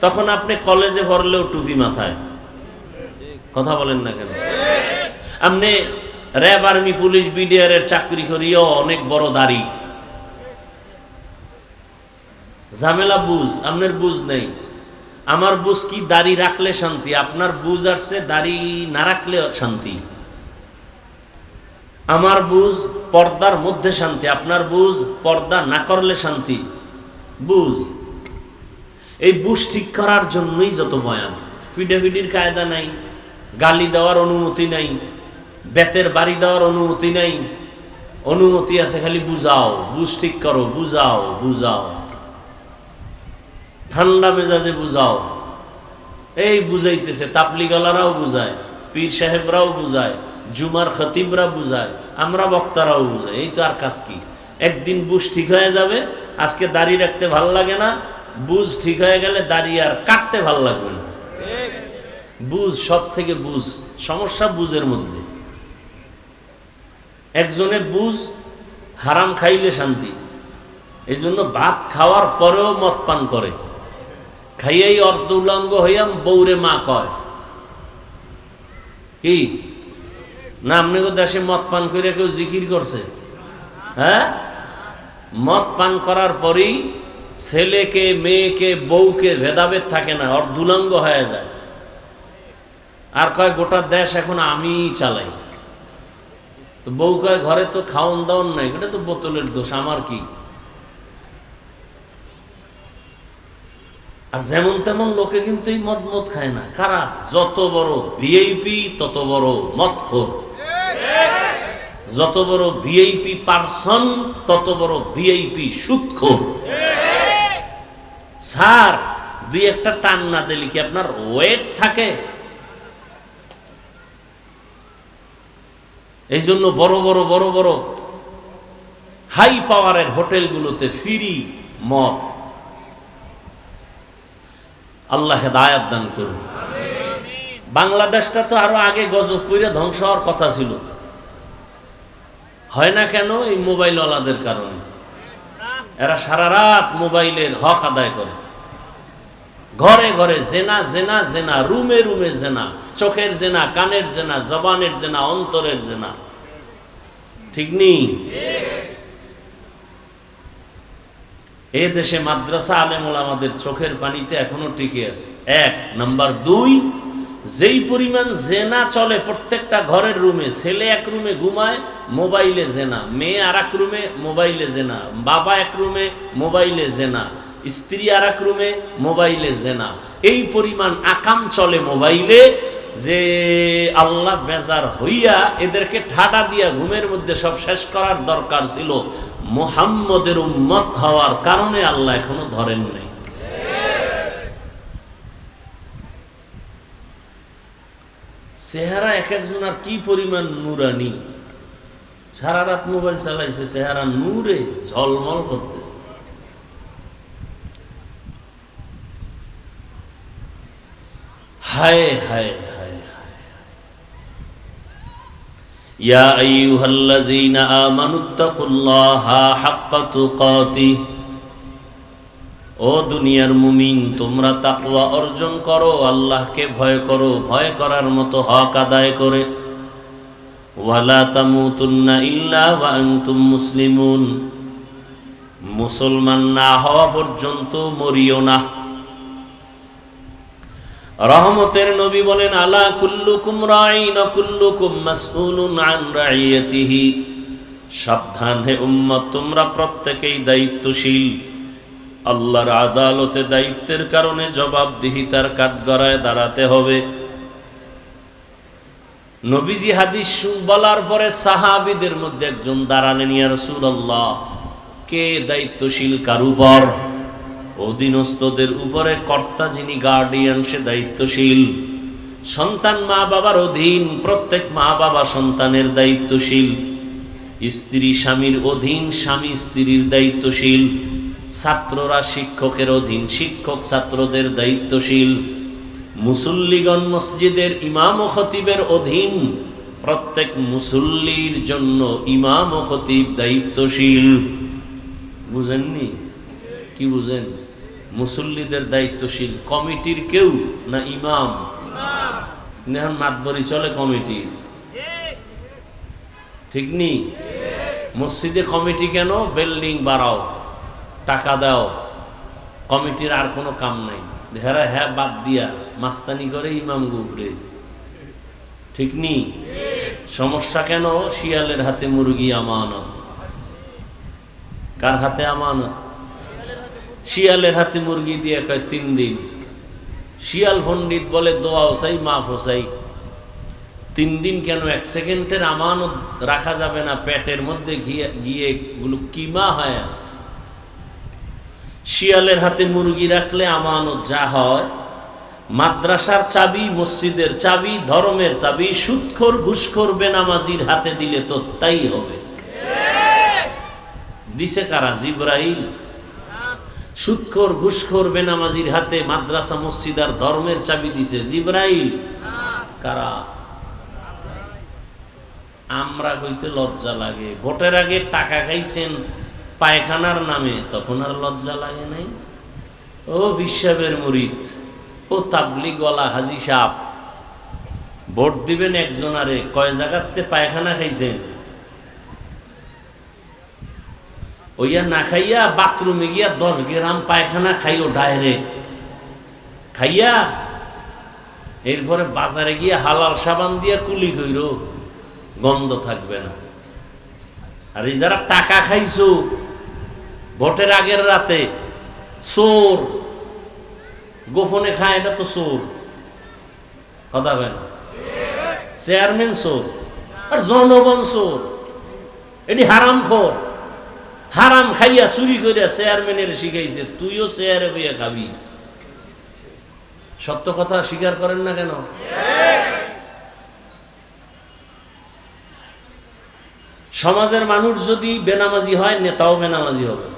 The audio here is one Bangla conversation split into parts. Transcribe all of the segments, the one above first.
তখন আপনি কলেজে পড়লেও টুপি মাথায়। কথা বলেন না কেন? আপনি র্যাব আর্মি, পুলিশ, বিডিআর এর চাকরি করিও অনেক বড় দাড়ি। ঝামেলা বুঝ আপনার বুঝ নেই। আমার বুঝ কি দাড়ি রাখলে শান্তি? আপনার বুঝ আসছে দাড়ি না রাখলে শান্তি। আমার বুঝ পর্দার মধ্যে শান্তি, আপনার বুঝ পর্দা না করলে শান্তি। বুঝ। এই বুশ ঠিক করার জন্যই যত বয়ান। ফিডাফিডির কায়দা নাই, গালি দেওয়ার অনুমতি নাই, বেতের বাড়ি দেওয়ার অনুমতি নাই, অনুমতি আছে খালি বুঝাও বুঝ ঠিক করো, বুঝাও বুঝাও। ঠান্ডা মেজাজে বুঝাও। এই বুঝাইতেছে তাপলিগালারাও বুঝায়, পীর সাহেবরাও বুঝায়, জুমার খতিবরা বুঝায়, আমরা বক্তারাও বুঝাই, এই তো আর কাজ কি? একদিন বুশ ঠিক হয়ে যাবে, আজকে দাড়ি রাখতে ভালো লাগে না বুঝ ঠিক হয়ে গেলে দাঁড়িয়ে আর কাটতে ভালো লাগবে না। বুঝ সব থেকে বুঝ সমস্যা বুঝের মধ্যে। একজনে বুঝ হারাম খাইলে শান্তি এই জন্য ভাত খাওয়ার পরেও মদ পান করে। খাইয়াই অর্ধ উলঙ্গ হইয়াম বৌরে মা কয়। কি? না আপনি দেশে মদ পান করে কেউ জিকির করছে? হ্যাঁ? মদ পান করার পরেই ছেলেকে, মেয়েকে, বউকে ভেদাভেদ থাকে না অর্ধুলঙ্গ হয়ে যায়। আর কয়, গোটা দেশ এখন আমি চালাই। তো বউ কয়, ঘরে তো খাওন দাওন নাই, এটা তো বোতলের দোষ, আমার কি? আর যেমন তেমন লোকে কিন্তু এই মদ মদ খায় না। কারা? যত বড় ভিআইপি তত বড় মদখোর। যত বড় ভিআইপি পার্সন তত বড় ভিআইপি সুৎখোর স্যার, দুই একটা টান না দিলে কি আপনার ওয়েট থাকে? এই জন্য বড় বড় বড় বড় হাই পাওয়ারের হোটেলগুলোতে ফ্রি মদ। আল্লাহ হেদায়াত দান করুন। বাংলাদেশটা তো আরও আগে গজব পইরে ধ্বংস হওয়ার কথা ছিল। হয় না কেন এই মোবাইল মোবাইলওয়ালাদের কারণে? এরা সারা রাত মোবাইলের হক আদায় করে। ঘরে ঘরে জেনা জেনা জেনা, রুমে রুমে জেনা, চোখের জেনা, কানের জেনা, জবানের জেনা, অন্তরের জেনা। ঠিক নেই এ দেশে মাদ্রাসা আলেমুল আমাদের চোখের পানিতে এখনও টিকে আছে। এক, নাম্বার দুই যেই পরিমাণ জেনা চলে প্রত্যেকটা ঘরের রুমে, ছেলে এক রুমে ঘুমায়, মোবাইলে জেনা, মেয়ে আর এক রুমে, মোবাইলে জেনা, বাবা এক রুমে, মোবাইলে জেনা, স্ত্রী আর এক রুমে, মোবাইলে জেনা। এই পরিমাণ আকাম চলে মোবাইলে যে আল্লাহ বেজার হইয়া এদেরকে ঠাডা দিয়া ঘুমের মধ্যে সব শেষ করার দরকার ছিল। মোহাম্মদের উম্মত হওয়ার কারণে আল্লাহ এখনও ধরেন নেই। চেহারা এক একজন আর কি পরিমাণ নুরানি সারা রাত মোবাইল চালাইছে চেহারা নূরে ঝলমল করতেছে হায় হায় হায় হায় يا أيها الذين آمنوا اتقوا الله حق تقاته ও দুনিয়ার মুমিন, তোমরা তাকওয়া অর্জন করো, আল্লাহকে ভয় করো, ভয় করার মতো হক আদায় করে। ওয়ালা তামুতুন্না ইল্লা ওয়া মুসলিমুন। মুসলমান না হওয়া পর্যন্ত মরিও না। রহমতের নবী বলেন, আলা কুল্লুকুম রাইন কুল্লুকুম মাসউলুন আন রাইয়াতিহি। সাবধান হে উম্মত, তোমরা প্রত্যেকেই দায়িত্বশীল। আল্লাহর আদালতে দায়িত্বের কারণে জবাবদিহিতার কাঠগড়ায় দাঁড়াতে হবে। নবীজি হাদিস বলার পরে সাহাবিদের মধ্যে একজন দাঁড়ালেন, ইয়া রাসূলুল্লাহ, কে দায়িত্বশীল কার উপর? অধীনস্থদের উপরে কর্তা যিনি গার্ডিয়ান সে দায়িত্বশীল। সন্তান মা বাবার অধীন, প্রত্যেক মা বাবা সন্তানের দায়িত্বশীল। স্ত্রী স্বামীর অধীন, স্বামী স্ত্রীর দায়িত্বশীল। ছাত্ররা শিক্ষকের অধীন, শিক্ষক ছাত্রদের দায়িত্বশীল। মুসল্লিগণ মসজিদের ইমাম ও খতিবের অধীন। প্রত্যেক মুসল্লির জন্য ইমাম ও খতিব দায়িত্বশীল। বুঝেননি? কি বুঝেন? মুসল্লিদের দায়িত্বশীল কমিটির কেউ না ইমাম? নেহান মাতবরি চলে কমিটির। ঠিক নি? মসজিদে কমিটি কেন? বিল্ডিং বাড়াও। টাকা দাও। কমিটির আর কোনো কাম নাই। হেরা হ্যাঁ বাদ দিয়া মাস্তানি করে ইমাম গুফরে। ঠিক নি? সমস্যা কেন? শিয়ালের হাতে মুরগি আমানত। কার হাতে আমানত? শিয়ালের হাতে মুরগি দিয়ে কয় তিন দিন। শিয়াল পণ্ডিত বলে, দোয়া হোসাই, মাফ হোসাই। তিন দিন কেন? এক সেকেন্ডের আমানত রাখা যাবে না। পেটের মধ্যে গিয়ে গিয়ে কিমা হয়ে আছে। শিয়ালের হাতে মুরগি রাখলে আমানত যা হয়, মাদ্রাসার চাবি, মসজিদের চাবি, ধর্মের চাবি, সুৎখর, ঘুষখোর, বেনামাজির হাতে দিলে তো তাই হবে। দিছে কারা? জিব্রাইল। সুৎখর, ঘুষখোর, বেনামাজির হাতে মাদ্রাসা, মসজিদ আর ধর্মের চাবি দিছে। জিব্রাইল। কারা? আমরা হইতে লজ্জা লাগে। ভোটের আগে টাকা খাইছেন পায়খানার নামে, তখন আর লজ্জা লাগে নাই। ও বিশ্বাবের মুরিদ, ও তাবলিগওয়ালা হাজি সাপ ভোট দিবেন একজন আরে, কয় জায়গাতে পায়খানা খাইছেন? ওইয়া না খাইয়া বাথরুমে গিয়া দশ গ্রাম পায়খানা খাইও ডাইরেক্ট। খাইয়া এরপরে বাজারে গিয়ে হালাল সাবান দিয়ে কুলি কইর, গন্ধ থাকবে না। আর এই যারা টাকা খাইছো ভোটের আগের রাতে চোর। গোপনে খায়, এটা তো চোর। কথা কেন চেয়ারম্যান চোর আর জনগণ চোর। এটি হারাম খোর। হারাম খাইয়া চুরি করিয়া চেয়ারম্যানের শিখাইছে, তুইও চেয়ারে বইয়া খাবি। সত্য কথা স্বীকার করেন না কেন? সমাজের মানুষ যদি বেনামাজি হয়, নেতাও বেনামাজি হবে।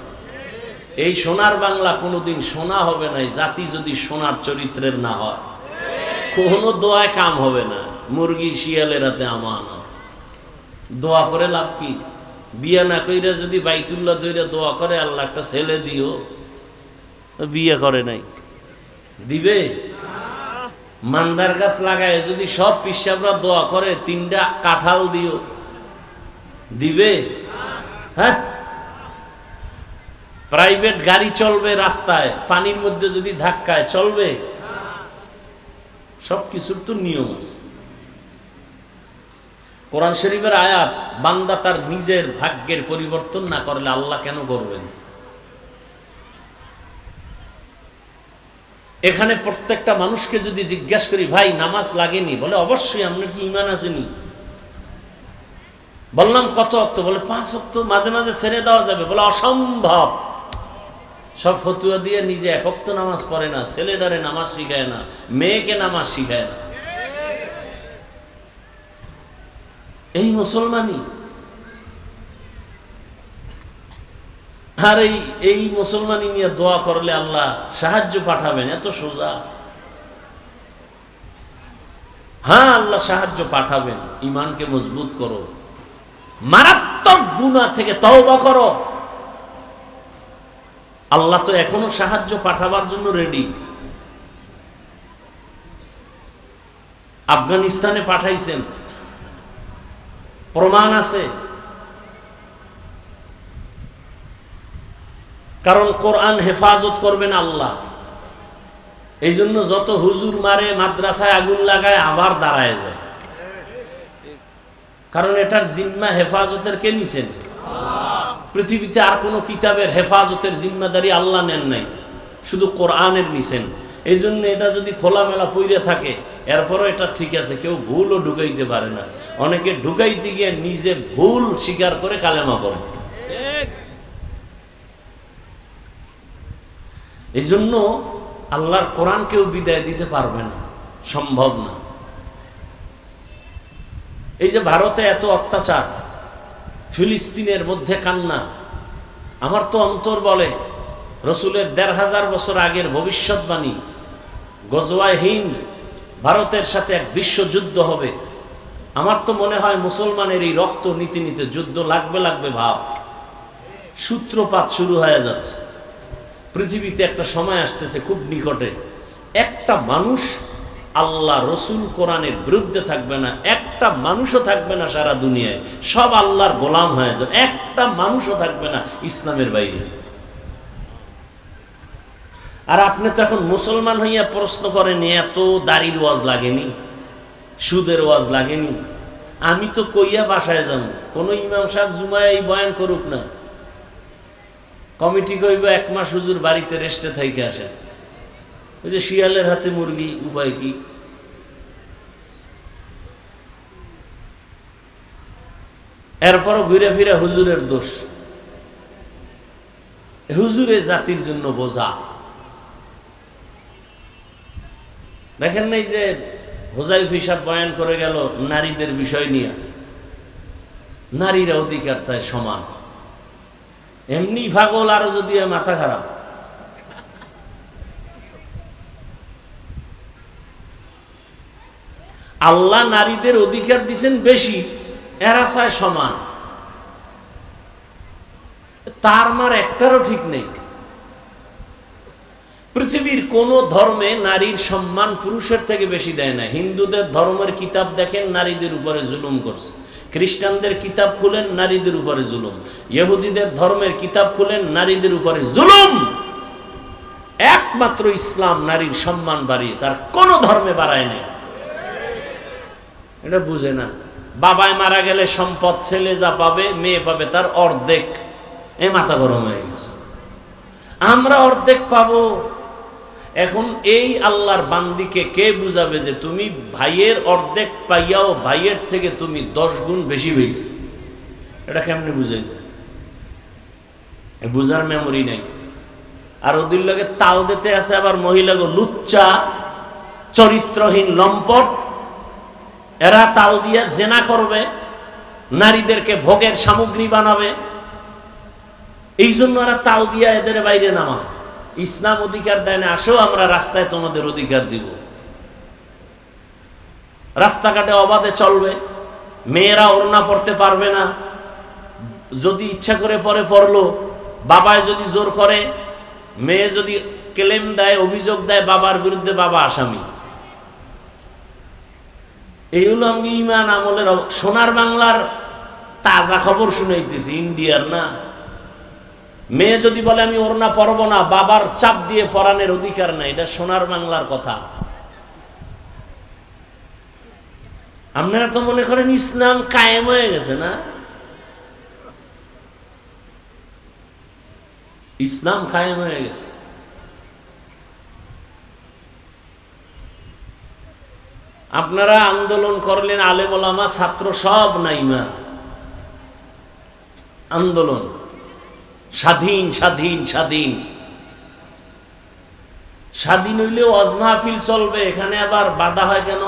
এই সোনার বাংলা কোনোদিন সোনা হবে না জাতি যদি সোনার চরিত্রের না হয়। কোনো দোয়ায় কাম হবে না, মুরগি শিয়ালের হাতে দোয়া করে লাভ কি? বিয়ে না কইরা যদি বাইতুল্লাহ দইরা দোয়া করে, আল্লাহ একটা ছেলে দিও। বিয়ে করে নাই। দিবে? মান্দার গাছ লাগায় যদি সব পিসাবরা দোয়া করে, তিনটা কাঁঠাল দিও। দিবে? হ্যাঁ? প্রাইভেট গাড়ি চলবে রাস্তায়, পানির মধ্যে যদি ধাক্কায়, চলবে? সব কিছুর তো নিয়ম আছে। কোরআন শরীফের আয়াত, বান্দা তার নিজের ভাগ্যের পরিবর্তন না করলে আল্লাহ কেন করবেন এখানে প্রত্যেকটা মানুষকে যদি জিজ্ঞাসা করি, ভাই, নামাজ লাগেনি? বলে, অবশ্যই, আপনার কি ইমান আসেনি? বললাম, কত অক্ত? বলে, পাঁচ অক্ত, মাঝে মাঝে ছেড়ে দেওয়া যাবে। বলে, অসম্ভব। সব ফতুয়া দিয়ে নিজে এক অক্ত নামাজ পড়ে না, ছেলেটারে নামাজ শিখায় না, মেয়েকে নামাজ শিখায় না। এই মুসলমানই। আর এই এই মুসলমানই নিয়ে দোয়া করলে আল্লাহ সাহায্য পাঠাবেন, এত সোজা। হ্যাঁ আল্লাহ সাহায্য পাঠাবেন ইমানকে মজবুত করো। মারাত্মক গুণা থেকে তওবা করো। আল্লাহ তো এখনও সাহায্য পাঠাবার জন্য রেডি আফগানিস্তানে পাঠাইছেন। প্রমাণ আছে। কারণ কোরআন হেফাজত করবেন আল্লাহ। এই জন্য যত হুজুর মারে, মাদ্রাসায় আগুন লাগায়, আবার দাঁড়ায় যায়। কারণ এটার জিম্মা হেফাজতের কে নিছেন? পৃথিবীতে আর কোনো কিতাবের হেফাজতের জিম্মাদারি আল্লাহ নেন নাই। শুধু কোরআনের নিছেন। এই জন্য এটা যদি খোলামেলা পইরে থাকে, এরপরও এটা ঠিক আছে, কেউ ভুলও ঢুকাইতে পারে না। অনেকে ঢুকাইতে গিয়ে নিজে ভুল স্বীকার করে কালেমা করে এই জন্য আল্লাহর কোরআন কেউ বিদায় দিতে পারবে না, সম্ভব না। এই যে ভারতে এত অত্যাচার ফিলিস্তিনের মধ্যে কান্না। আমার তো অন্তর বলে, রসুলের দেড় হাজার বছর আগের ভবিষ্যৎবাণী, গজওয়ায় হিন্দ, ভারতের সাথে এক বিশ্বযুদ্ধ হবে। আমার তো মনে হয় মুসলমানের এই রক্ত নীতি নিতে যুদ্ধ লাগবে লাগবে ভাব। সূত্রপাত শুরু হয়ে যাচ্ছে। পৃথিবীতে একটা সময় আসতেছে খুব নিকটে। একটা মানুষ আল্লাহ রসুল কোরআনের বিরুদ্ধে থাকবে না, একটা মানুষও থাকবে না সারা দুনিয়ায়। সব আল্লাহর গোলাম হয়ে যাবে, একটা মানুষও থাকবে না ইসলামের বাইরে। আর আপনি তো এখন মুসলমান হইয়া প্রশ্ন করেন, এত দাড়ির ওয়াজ লাগেনি, সুদের ওয়াজ লাগেনি। আমি তো কইয়া বাসায় যাব, কোনো ইমাম সাহেব জুমায় বয়ান করুক না। কমিটি কইব, এক মাস হুজুর বাড়িতে রেস্টে থাইকে আসেন। ওই যে শিয়ালের হাতে মুরগি, উপায় কি? এরপরও ঘুরে ফিরে হুজুরের দোষ। হুজুরে জাতির জন্য বোঝা। দেখেন নাই যে হোজাইফ হিসাব বয়ান করে গেল নারীদের বিষয় নিয়ে। নারীরা অধিকার চায় সমান। এমনি পাগল আরও যদি মাথা খারাপ। আল্লাহ নারীদের অধিকার দিছেন বেশি, এরা চায় সমান। তার মার একটারও ঠিক নেই। পৃথিবীর কোন ধর্মে নারীর সম্মান পুরুষের থেকে বেশি দেয় না। হিন্দুদের ধর্মের কিতাব দেখেন, নারীদের উপরে জুলুম করছে। খ্রিস্টানদের কিতাব খুলেন, নারীদের উপরে জুলুম। ইহুদিদের ধর্মের কিতাব খুলেন, নারীদের উপরে জুলুম। একমাত্র ইসলাম নারীর সম্মান বাড়িয়েছে, আর কোন ধর্মে বাড়ায় নেই। এটা বুঝে না। বাবায় মারা গেলে সম্পদ ছেলে যা পাবে, মেয়ে পাবে তার অর্ধেক। এ মাথা গরম হয়ে গেছে। আমরা অর্ধেক পাবো। এখন এই আল্লাহর বান্দিকে কে বুঝাবে যে তুমি ভাইয়ের অর্ধেক পাইয়াও ভাইয়ের থেকে তুমি দশ গুণ বেশি বেশি? এটা কেমনে বুঝাই বুঝার মেমোরি নাই। আর ওদের লগে তাল দিতে আছে আবার মহিলাগো লুচ্চা, চরিত্রহীন, লম্পট। এরা তাল দিয়ে জেনা করবে, নারীদেরকে ভোগের সামগ্রী বানাবে। এই জন্য এরা তাল দিয়া এদের বাইরে নামা ইসলাম অধিকার দেয় না আসেও আমরা রাস্তায় তোমাদের অধিকার দিব। রাস্তাঘাটে অবাধে চলবে, মেয়েরা ওড়না পড়তে পারবে না। যদি ইচ্ছা করে পরে পড়ল, বাবায় যদি জোর করে, মেয়ে যদি ক্লেম দেয়, অভিযোগ দেয়, বাবার বিরুদ্ধে বাবা আসামি। এই হলো আমি ইমান আমলের সোনার বাংলার তাজা খবর শুনাইতেছি ইন্ডিয়ার না। মেয়ে যদি বলে, আমি ওর না পরব না, বাবার চাপ দিয়ে পরাণের অধিকার নাই, এটা সোনার বাংলার কথা। আপনারা তো মনে করেন ইসলাম কায়েম হয়ে গেছে না? ইসলাম কায়েম হয়ে গেছে। আপনারা আন্দোলন করলেন আলেমোলামা ছাত্র সব নাইমা। আন্দোলন। স্বাধীন স্বাধীন স্বাধীন। স্বাধীন হইলেও অজমাহফিল চলবে এখানে আবার বাধা হয় কেন?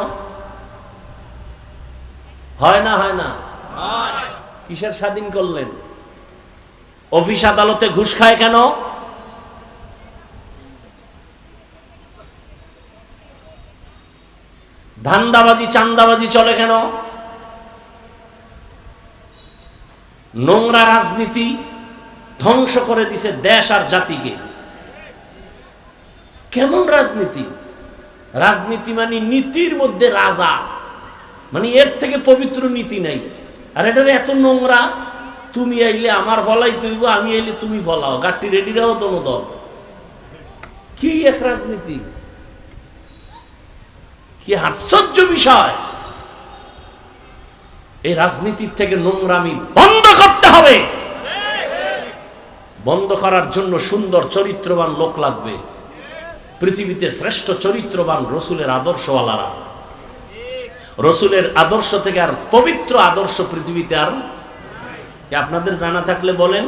হয় না হয় না? কিসের স্বাধীন করলেন? অফিস আদালতে ঘুষ খায় কেন? ধান্দাবাজি, চান্দাবাজি চলে কেন? নোংরা রাজনীতি ধ্বংস করে দিছে দেশ আর জাতিকে। কেমন রাজনীতি? রাজনীতি মানে নীতির মধ্যে রাজা। মানে এর থেকে পবিত্র নীতি নাই। আর এটার এত নোংরা, তুমি আইলে আমার ফলাই তুইব, আমি আইলে তুমি ফলাও গাড়ি রেডি রাও দল কি এক রাজনীতি? কি আশ্চর্য বিষয়। এই রাজনীতির থেকে নোংরামি বন্ধ করতে হবে। বন্ধ করার জন্য সুন্দর চরিত্রবান লোক লাগবে। পৃথিবীতে শ্রেষ্ঠ চরিত্রবান রসুলের আদর্শওয়ালারা। রসুলের আদর্শ থেকে আর পবিত্র আদর্শ পৃথিবীতে আর আপনাদের জানা থাকলে বলেন।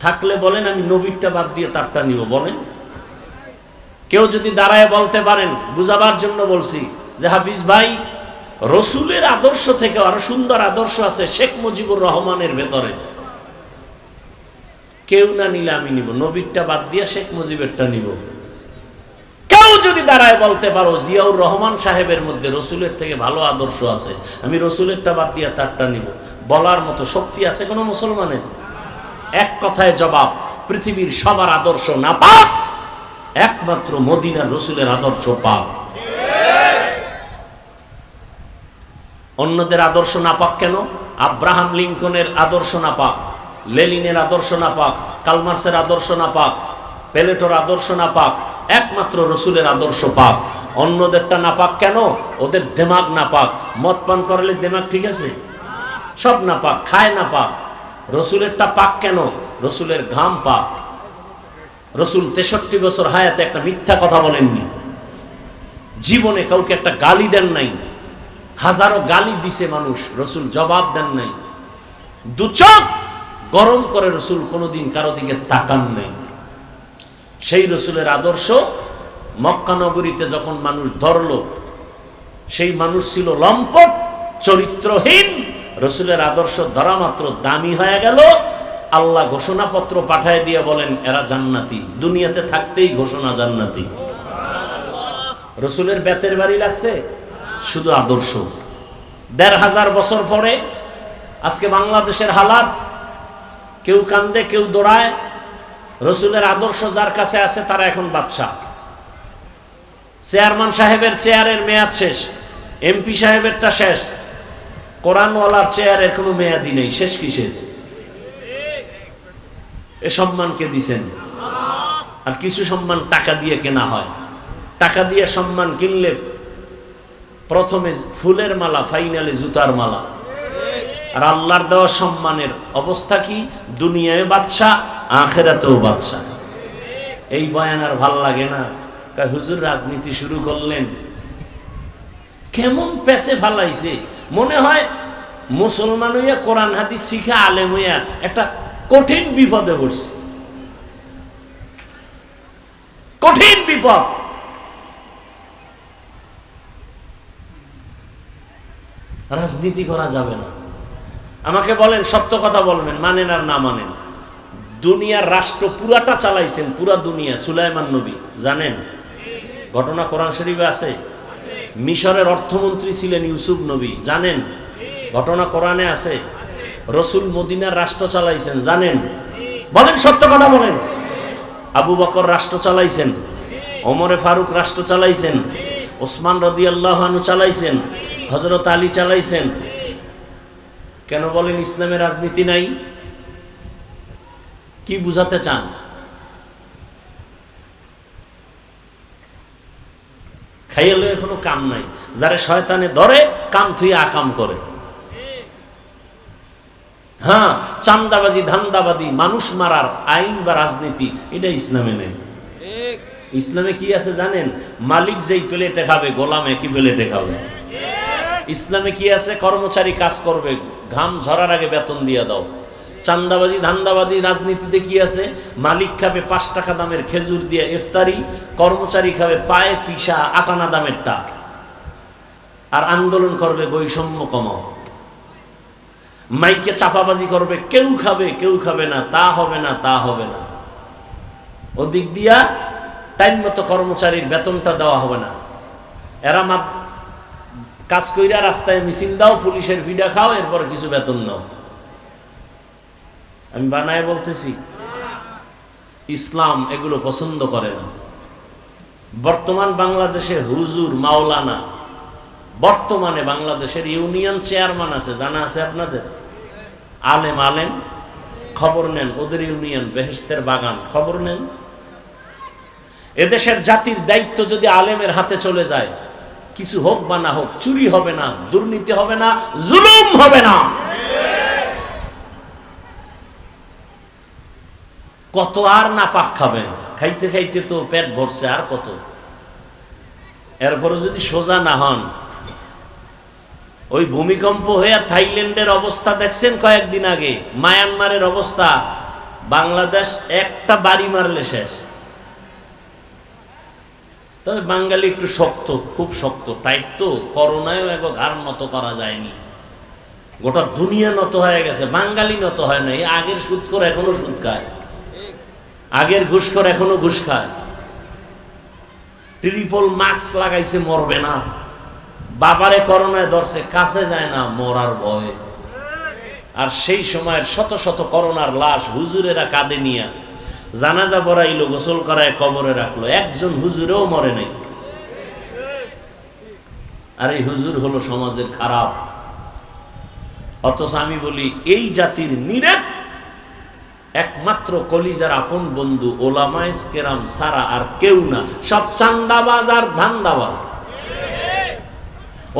থাকলে বলেন, আমি নবীরটা বাদ দিয়ে তারটা নিব, বলেন। কেউ যদি দাঁড়ায় বলতে পারেন, বুঝাবার জন্য বলছি যে, হাফিজ ভাই, রসুলের আদর্শ থেকে আরও সুন্দর আদর্শ আছে শেখ মুজিবুর রহমানের ভেতরে। কেউ না নিলে আমি নিব, নবীরটা বাদ দিয়ে শেখ মুজিবেরটা নিব। কেউ যদি দাঁড়ায় বলতে পারো, জিয়াউর রহমান সাহেবের মধ্যে রসুলের থেকে ভালো আদর্শ আছে, আমি রসুলেরটা বাদ দিয়ে তারটা নিব। বলার মতো শক্তি আছে কোনো মুসলমানের? এক কথায় জবাব, পৃথিবীর সবার আদর্শ না পাক একমাত্র মদিনার রসুলের আদর্শ পাপ। অন্যদের আদর্শ না পাক কেন? আব্রাহাম লিঙ্কনের আদর্শ না পাক, লেলিনের আদর্শ না পাক, কালমার্সের আদর্শ না পাক, পেলেটোর আদর্শ না পাক, একমাত্র রসুলের আদর্শ পাক। অন্যদেরটা না পাক কেন? ওদের দেমাগ না পাক। মদ পান করলে দেমাগ ঠিক আছে? সব না পাক, খায় না পাক। রসুলেরটা পাক কেন? রসুলের ঘাম পাক। রসুল তেষট্টি বছর হায়াতে একটা মিথ্যা কথা বলেননি। জীবনে কাউকে একটা গালি দেন নাই। হাজারো গালি দিছে মানুষ, রসুল জবাব দেন নাই। দু গরম করে রসুল কোনোদিন কারও দিকে তাকান নাই। সেই রসুলের আদর্শ মক্কানগরীতে যখন মানুষ ধরল, সেই মানুষ ছিল লম্পট, চরিত্রহীন। রসুলের আদর্শ ধরা মাত্র দামি হয়ে গেল। আল্লাহ ঘোষণাপত্র পাঠায় দিয়ে বলেন, এরা জান্নাতি। দুনিয়াতে থাকতেই ঘোষণা জান্নাতি। রসুলের বেতের বাড়ি লাগছে, শুধু আদর্শ। দেড় হাজার বছর পরে, আজকে বাংলাদেশের হালাত, কেউ কান্দে, কেউ দৌড়ায়, রসুলের আদর্শ যার কাছে আছে তারা এখন বাদশাহ। চেয়ারম্যান সাহেবের চেয়ারের মেয়াদ শেষ, এমপি সাহেবেরটা শেষ। কোরআনওয়ালার চেয়ারের কোনো মেয়াদি নেই, শেষ কিসের? এ সম্মানকে দিছেন? আর কিছু সম্মান টাকা দিয়ে কেনা হয়। টাকা দিয়ে সম্মান কিনলে প্রথমে ফুলের মালা, ফাইনালে জুতার মালা। আর আল্লাহর দেওয়া সম্মানের অবস্থা কি? দুনিয়ায় বাদশাহ, আখেরাতেও বাদশাহ। এই বয়ান আর ভালো লাগে না। হুজুর রাজনীতি শুরু করলেন। কেমন পেছে ফালাইছে? মনে হয় মুসলমান হইয়া কোরআন, হাদিস শিখা আলেম হইয়া একটা কঠিন বিপদে পড়ছে। কঠিন বিপদ। রাজনীতি করা যাবে না। আমাকে বলেন, সত্য কথা বলবেন, মানেন আর না মানেন। দুনিয়ার রাষ্ট্র পুরাটা চালাইছেন, পুরা দুনিয়া, সুলাইমান নবী, জানেন? ঘটনা কোরআন শরীফে আছে। মিশরের অর্থমন্ত্রী ছিলেন ইউসুফ নবী, জানেন? ঘটনা কোরআনে আছে। রসুল মদিনার রাষ্ট্র চালাইছেন, জানেন? বলেন, সত্য কথা বলেন। আবু বকর রাষ্ট্র চালাইছেন, ওমরে ফারুক রাষ্ট্র চালাইছেন, ওসমান রদি আল্লাহানু চালাইছেন হজরত আলী চালাইছেন। কেন বলেন ইসলামের রাজনীতি নাই? কি বুঝাতে চান? খাইয়ে লয়ে কোনো কাম নাই। যারা শয়তানে ধরে, কাম থুই আকাম করে। হ্যাঁ চান্দাবাজি ধান্দাবাজি মানুষ মারার আইন বা রাজনীতি এটা ইসলামে নেই। ইসলামে কি আছে জানেন? মালিক যেই প্লেটে খাবে গোলামে কি প্লেটে খাবে। ইসলামে কি আছে? কর্মচারী কাজ করবে ঘাম ঝরার আগে বেতন দিয়ে দাও। চান্দাবাজি ধান্দাবাজি রাজনীতিতে কি আছে? মালিক খাবে পাঁচ টাকা দামের খেজুর দিয়ে ইফতারি কর্মচারী খাবে পায়ে ফিসা আটানা দামের টা আর আন্দোলন করবে বৈষম্য কমাও। মাইকে চাপাবাজি করবে, কেউ খাবে কেউ খাবে না, তা হবে না, তা হবে না। ওদিক দিয়া টাইম মতো কর্মচারীর বেতনটা দেওয়া হবে না। এরা মাত কাজ কইরা রাস্তায় মিছিল দাও, পুলিশের ভিডা খাও, এরপর কিছু বেতন নাও। আমি বানায় বলতেছি, ইসলাম এগুলো পছন্দ করে না। বর্তমান বাংলাদেশে হুজুর মাওলানা বর্তমানে বাংলাদেশের ইউনিয়ন চেয়ারম্যান আছে, জানা আছে আপনাদের? আলেম আলেম। খবর নেন, ওদের ইউনিয়ন বেহেস্তের বাগান, খবর নেন। এদেশের জাতির দায়িত্ব যদি আলেমের হাতে চলে যায়, কিছু হোক বা না হোক, চুরি হবে না, দুর্নীতি হবে না, জুলুম হবে না। কত আর না পাক খাবেন, খাইতে খাইতে তো পেট ভরছে আর কত? এরপরে যদি সোজা না হন ওই ভূমিকম্প হয়ে থাইল্যান্ডের অবস্থা দেখছেন কয়েকদিন আগে, মায়ানমারের অবস্থা। বাংলাদেশ একটা বাড়ি মারলে শেষ। তবে বাঙালি একটু শক্ত, খুব শক্ত, তাই তো করোনায়ও এক ঘাড় নত করা যায়নি। গোটা দুনিয়া নত হয়ে গেছে, বাঙালি নত হয় নাই, আগের সুদ করে এখনও সুদ খায়। আগের ঘুষখোর এখনও ঘুষ খায়। ট্রিপল মাস্ক লাগাইছে, মরবে না। বাবারে করোনায় ধরছে, কাছে যায় না, মরার ভয়ে। আর সেই সময়ের শত শত করোনার লাশ হুজুরেরা কাঁদে নিয়া জানাজা পড়াইলো, গোসল করায় কবরে রাখল। একজন হুজুরেও মরে নাই। আর এই হুজুর হলো সমাজের খারাপ। অথচ আমি বলি, এই জাতির নিরেট একমাত্র কলিজার আপন বন্ধু ওলামাইস কেরাম সারা আর কেউ না। সব চান্দাবাজ আর ধান্দাবাজ।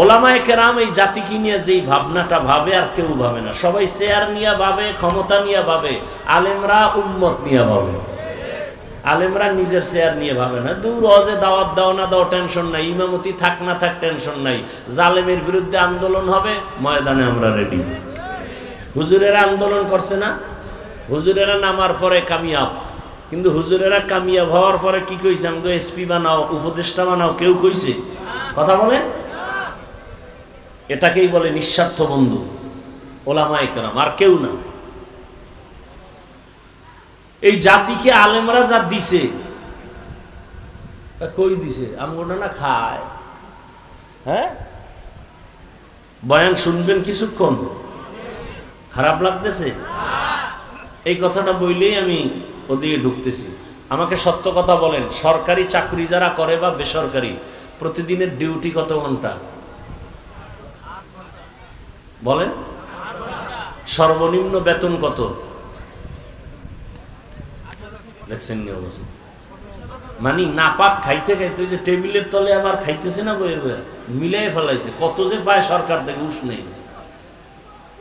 ওলামায় কেরাম এই জাতিকে নিয়ে যেই ভাবনাটা ভাবে, আর কেউ ভাবে না। সবাই শেয়ার নিয়ে ভাবে, ক্ষমতা নিয়ে ভাবে, আলেমরা উন্মত নিয়ে ভাবে। আলেমরা নিজের শেয়ার নিয়ে ভাবে না। দূর অজে দাওয়াত দাও না দাও, টেনশন নাই। ইমামতি থাক না থাক, টেনশন নাই। জালেমের বিরুদ্ধে আন্দোলন হবে, ময়দানে আমরা রেডি হুজুরেরা আন্দোলন করছে না? হুজুরেরা নামার পরে কামিয়াব। কিন্তু হুজুরেরা কামিয়াব হওয়ার পরে কি কইছে? আমাকে এসপি বানাও, উপদেষ্টা বানাও, কেউ কইছে? কথা বলেন? এটাকেই বলে নিঃস্বার্থ বন্ধু। ওলামায় কেরাম, আর কেউ না। এই জাতিকে আলেমরা যা দিছে কই দিছে? আমগোটা না খায়। হ্যাঁ? বয়ান শুনবেন কিছুক্ষণ। খারাপ লাগতেছে? এই কথাটা বললেই আমি ওদিকে ঢুকতেছি। আমাকে সত্য কথা বলেন, সরকারি চাকরি যারা করে বা বেসরকারি, প্রতিদিনের ডিউটি কত ঘণ্টা? বলেন। সর্বনিম্ন বেতন কত? দেখছেন নি অবস্থা। মানে নাপাক খাইতে খাইতে যে টেবিলের তলে আবার খাইতেছে না বইয়ে মিলাই ফেলাইছে। কত যে পায় সরকার থেকে, উস নেই।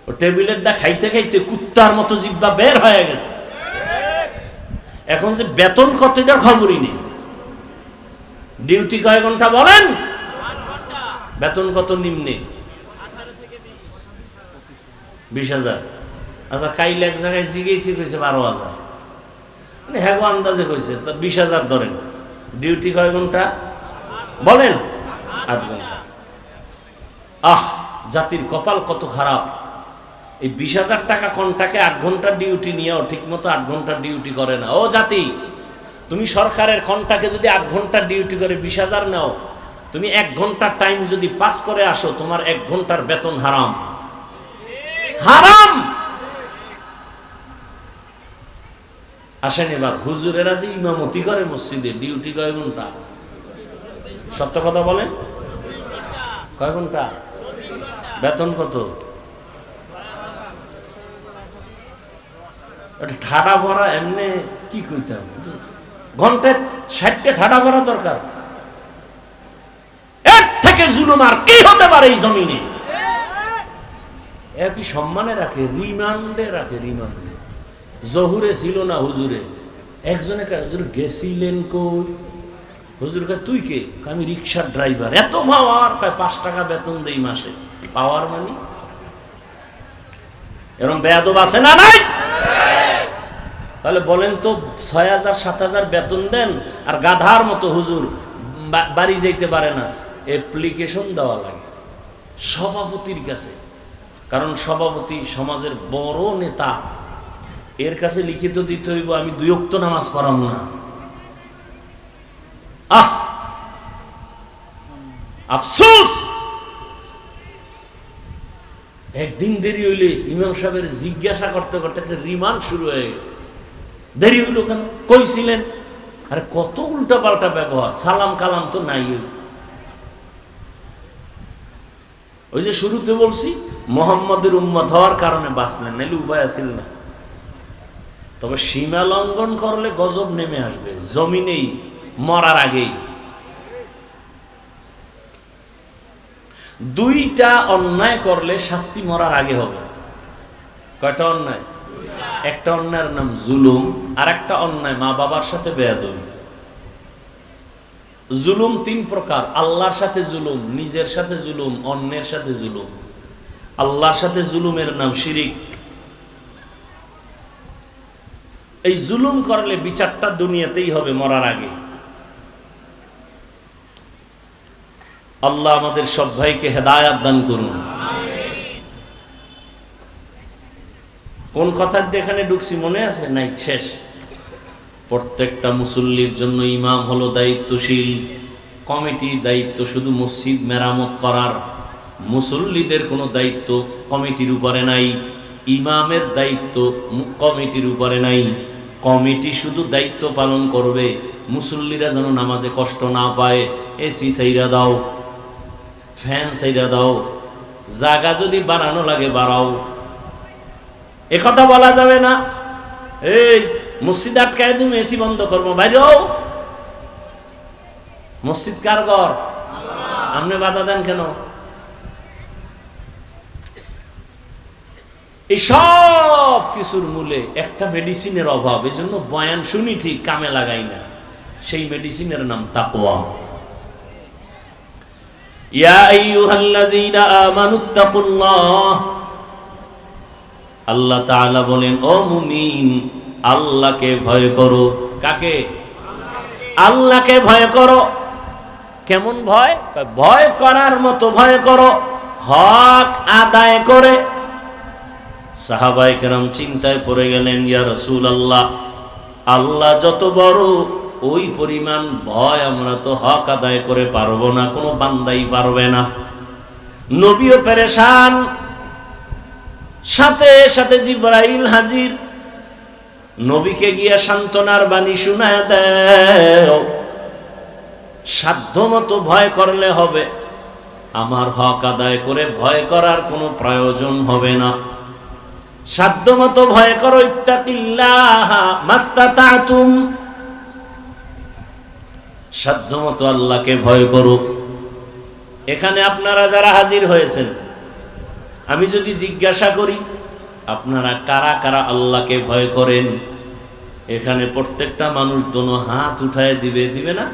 ও টেবিলের দা খাইতে খাইতে কুত্তার মতো জিব্বা বের হয়ে গেছে। এখন যে বেতন কত, এটার খবরই নেই। ডিউটি কয় ঘণ্টা বলেন? বেতন কত নিম্নে? বিশ হাজার। আচ্ছা কাইল এক জায়গায় জিগেছি কইছে বারো হাজার। মানে হ্যাঁ আন্দাজে কইছে, তা বিশ হাজার ধরেন। ডিউটি কয় ঘণ্টা? বলেন। আট ঘণ্টা। আহ, জাতির কপাল কত খারাপ। এই বিশ হাজার টাকা কন্টাকে আট ঘণ্টার ডিউটি নিয়েও ঠিক মতো আট ঘণ্টার ডিউটি করে না? ও জাতি, তুমি সরকারের কন্টাকে যদি আট ঘণ্টার ডিউটি করে বিশ হাজার নাও, তুমি এক ঘণ্টার টাইম যদি পাস করে আসো, তোমার এক ঘণ্টার বেতন হারাম। হারাম। আসেন এবার, হুজুরেরা যে ইমামতি করে মসজিদে, ডিউটি কয় ঘণ্টা? সত্য কথা বলেন? কয় ঘণ্টা? বেতন কত? ঠাডা ভরা এমনি কি কইতাম? ঘন্টায় ষাটটা ঠাডা ভরা দরকার। এর থেকে জুলুম আর কি হতে পারে এই জমিনে? একই সম্মানে রাখে, রিমান্ডে রাখে, রিমান্ডে। জহুরে ছিল না হুজুরে। একজনে হুজুর গেছিলেন কই? হুজুর কয়, তুই কে? আমি রিক্সার ড্রাইভার। এত পাওয়ার, কয়, পাঁচ টাকা বেতন দেই মাসে। পাওয়ার মানে? এরকম বেয়াদব আছে না নাই? তাহলে বলেন তো, ছয় হাজার, সাত হাজার বেতন দেন, আর গাধার মতো হুজুর বাড়ি যাইতে পারে না। অ্যাপ্লিকেশন দেওয়া লাগে। সভাপতির কাছে। কারণ সভাপতি সমাজের বড় নেতা, এর কাছে লিখিত দিতে হইব, আমি দুই অক্ত নামাজ পড়াম না। আহ! আফসোস! একদিন দেরি হইলে ইমাম সাহেবের জিজ্ঞাসা করতে করতে একটা রিমান্ড শুরু হয়ে গেছে। দেরি হইল কেন? কইছিলেন, আরে, কত উল্টা পাল্টা ব্যবহার সালাম কালাম তো নাই ওই। ওই যে শুরুতে বলছি, মোহাম্মদের উম্মত হওয়ার কারণে বাঁচলেন, নাইলে উপায় আছিল না। তবে সীমা লঙ্ঘন করলে গজব নেমে আসবে, জমিনেই, মরার আগেই। দুইটা অন্যায় করলে শাস্তি মরার আগে হবে। কয়টা অন্যায়? একটা অন্যায়ের নাম জুলুম আর একটা অন্যায় মা বাবার সাথে বেয়াদবি। জুলুম তিন প্রকার। আল্লাহর সাথে জুলুম, নিজের সাথে জুলুম, অন্যের সাথে জুলুম। আল্লাহর সাথে জুলুমের নাম শিরিক। এই জুলুম করলে বিচারটা দুনিয়াতেই হবে মরার আগে। আল্লাহ আমাদের সব ভাইকে হেদায়াত দান করুন। কোন কথার দিয়ে এখানে ঢুকছি মনে আছে? নাই, শেষ। প্রত্যেকটা মুসল্লির জন্য ইমাম হলো দায়িত্বশীল। কমিটির দায়িত্ব শুধু মসজিদ মেরামত করার। মুসল্লিদের কোনো দায়িত্ব কমিটির উপরে নাই। ইমামের দায়িত্ব কমিটির উপরে নাই। কমিটি শুধু দায়িত্ব পালন করবে। মুসল্লিরা যেন নামাজে কষ্ট না পায়। এসি সাইরা দাও। ফ্যান সাইরা দাও। জায়গা যদি বাড়ানো লাগে বাড়াও। কথা বলা যাবে না? এই মসজিদ আটকায় তুমি এসি বন্ধ করব। বাইরেও মসজিদ কার ঘর? আপনি বাধা দেন কেন? এই সব কিছুর মূলে একটা মেডিসিনের অভাব এই জন্য বয়ান শুনি ঠিক কামে লাগাই না। সেই মেডিসিনের নাম আমানুত্তাকুল্লাহ আল্লাহ তাআলা বলেন ও মুমিন আল্লাহকে ভয় করো। কাকে? আল্লাহকে ভয় করো। কেমন ভয়? ভয় করার মতো ভয় করো। হক আদায় করে। সাহাবাই কেরাম চিন্তায় পড়ে গেলেন, ইয়া রসুল আল্লাহ আল্লাহ যত বড়, ওই পরিমাণ ভয় আমরা তো হক আদায় করে পারব না, কোনো বান্দাই পারবে না। নবীও পেরেশান। সাথে সাথে জিব্রাইল হাজির। নবীকে গিয়া সান্ত্বনার বাণী শোনায় দেও। সাধ্য মতো ভয় করলে হবে। আমার হক আদায় করে ভয় করার কোনো প্রয়োজন হবে না। সাধ্য মতো ভয় করো সাধ্য মতো আল্লাহকে ভয় করো। এখানে আপনারা যারা হাজির হয়েছেন, আমি যদি জিজ্ঞাসা করি আপনারা কারা কারা আল্লাহকে ভয় করেন? এখানে প্রত্যেকটা মানুষ দোনো হাত উঠায় দিবে দিবে না?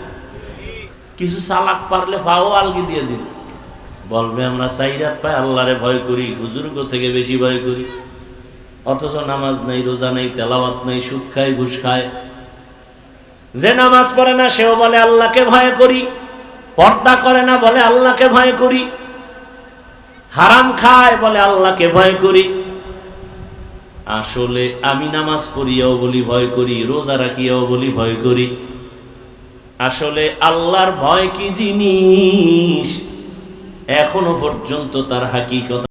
কিছু চালাক পারলে পাও আলগি দিয়ে দিবে। বলবে, আমরা সাইরাত পাই আল্লাহরে ভয় করি, বুজুর্গ থেকে বেশি ভয় করি। অথচ নামাজ নাই, রোজা নাই, তেলাওয়াত নাই, সুদ খায়, ঘুষ খায়। যে নামাজ পড়ে না, সেও বলে, আল্লাহকে ভয় করি। পর্দা করে না, বলে, আল্লাহকে ভয় করি। হারাম খায়, বলে, আল্লাহকে ভয় করি। আসলে আমি নামাজ পড়িয়াও বলি, ভয় করি, রোজা রাখিয়াও বলি, ভয় করি। আসলে আল্লাহর ভয় কি জিনিস? এখনও পর্যন্ত তার হাকিকত